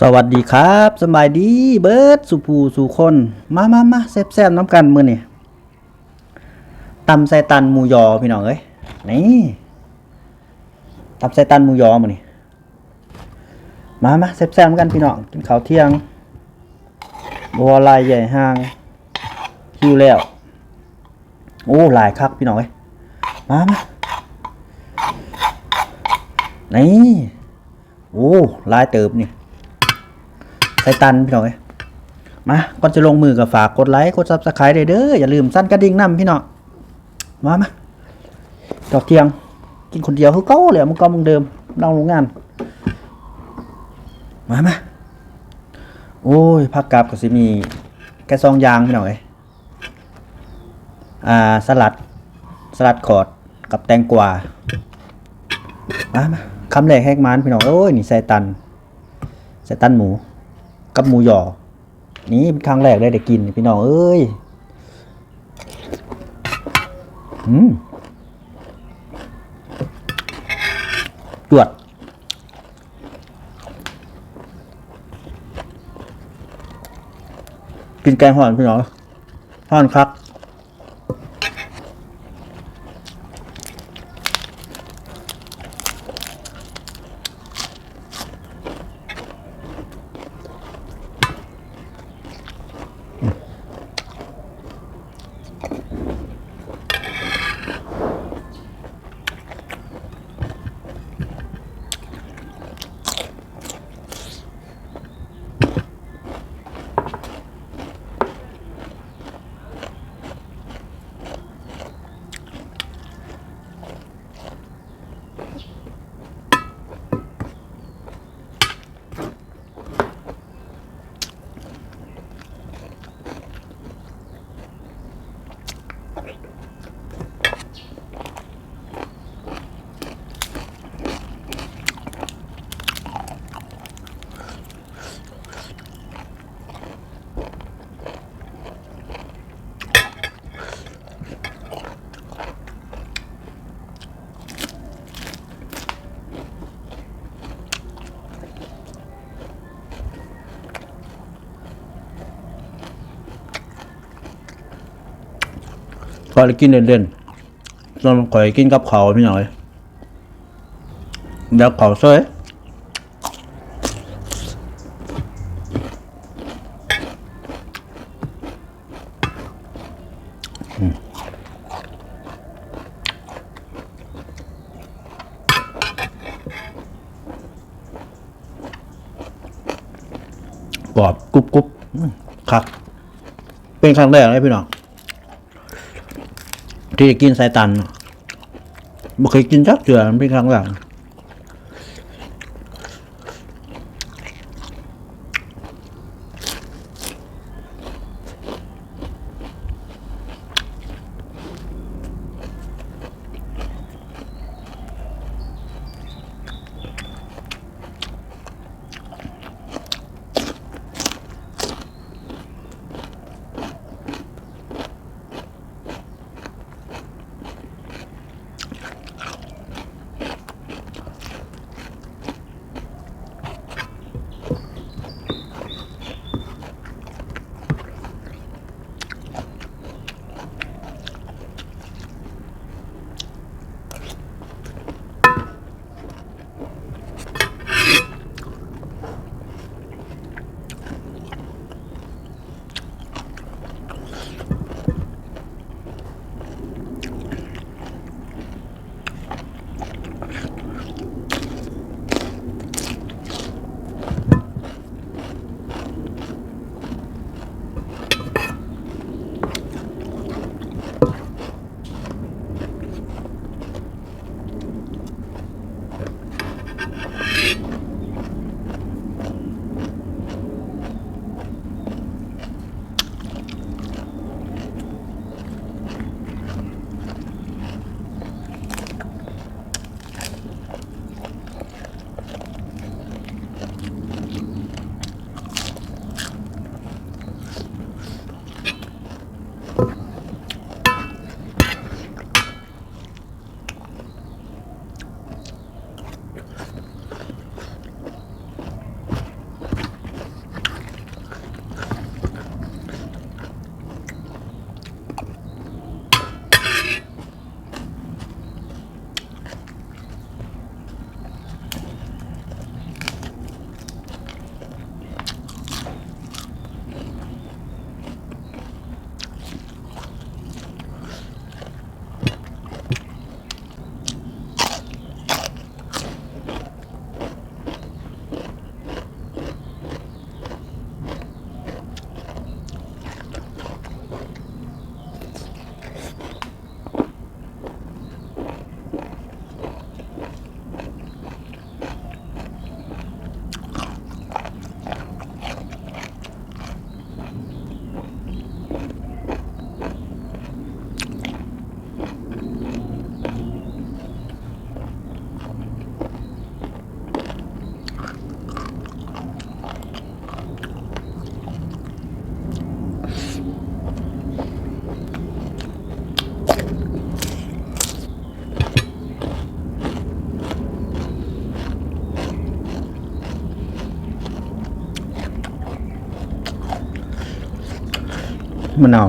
สวัสดีครับสบายดีเบิร์ดสุภูสุคน มามามาแซ่บๆน้ำกันมือนี่ตำไซตันมูยอพี่น้องเอ้ยนี่ตำไซตันมูยอมือนี่มามาแซ่บๆน้ำกันพี่น้องกินข้าวเที่ยงบัวลายใหญ่ห้างคิวแล้วโอ้หลายคักพี่น้องเอ้ยมามานี่โอ้หลายเติบนี่ ไซตันพี่น้องเอ้ยมาก่อนจะลงมือกับฝากกดไลค์กดซับสไครต์เด้ออย่าลืมสั้นกระดิ่งน้ำพี่น้องมามาดอกเทียง กินคนเดียวคือเก้าเลยมึงก็มึงเดิมน้องโรงงาน มามาโอ้ยผักกาบก็สิมีแค่ซองยางพี่น้องเอ้ยอ่าสลัดสลัดขอดกับแตงกวามามาคำแรกแหกมันพี่น้องโอ้ยนี่ไซตันไซตันหมู กับหมูหยอ นี่เป็นครั้งแรกได้ได้กินพี่น้องเอ้ยอืมจวดกินแกงห่อนพี่น้องห่อนครับ ก็เลยกินเล่นๆส่วนข่อยกินกับเขาพี่หน่อยเดี๋ยวเขาซอยกรอบกรุบกรุบอืมคักเป็นครั้งแรกเลยพี่น้อง ที่กินไซตันบ่เคยกินจักเจือเป็นครั้งแรก มะนาว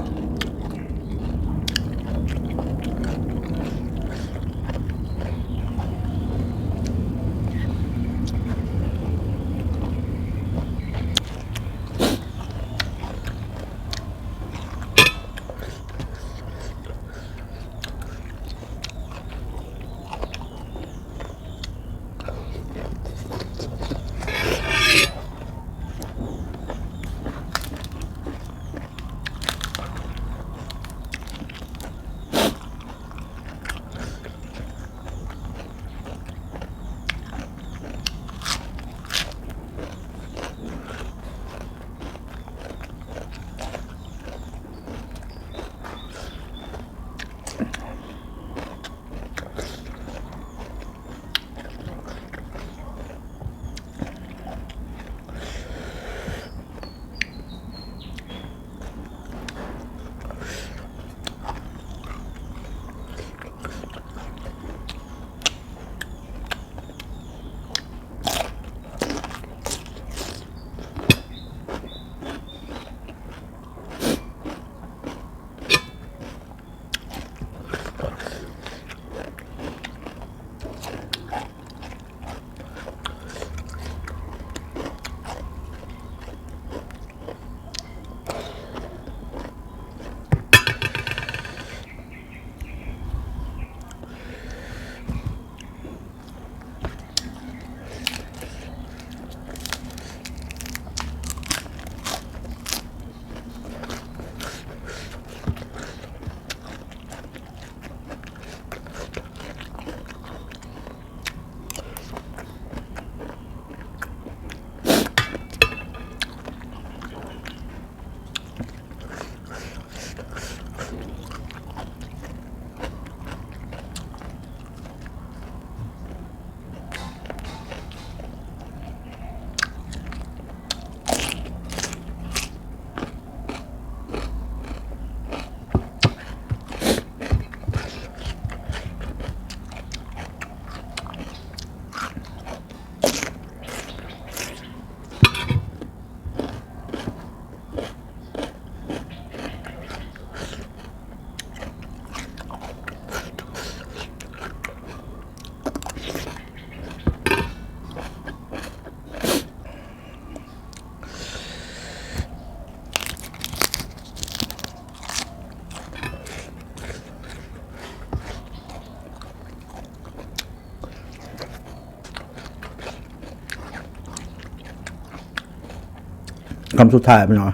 คำสุดท้ายไปหน่อย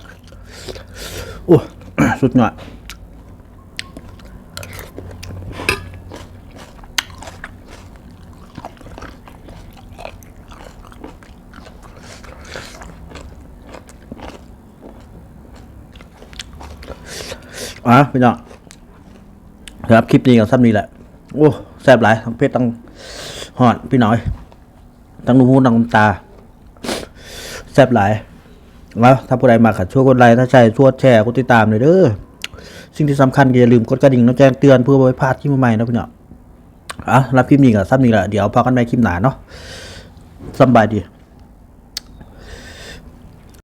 โอ้สุดยอดอะพี่น้องครับคลิปนี้กับซ้ำนี้แหละ โอ้แซ่บหลายทั้งเพชรทั้งหอดพี่น้อยทั้งนูหูทั้งตาแซ่บหลาย แล้วถ้าผู้ใดมาขัดช่วยกดไลค์ถ้าใช่ช่วยแชร์กดติดตามเลยเด้อสิ่งที่สำคัญก็อย่าลืมกดกระดิ่งแล้วแจ้งเตือนเพื่อไม่พลาดคลิปใหม่ๆนะพี่เนาะอะรับคลิปนี้กับซ้ำนี้แหละเดี๋ยวพอกันใหม่คลิปหน้าเนาะสบายดี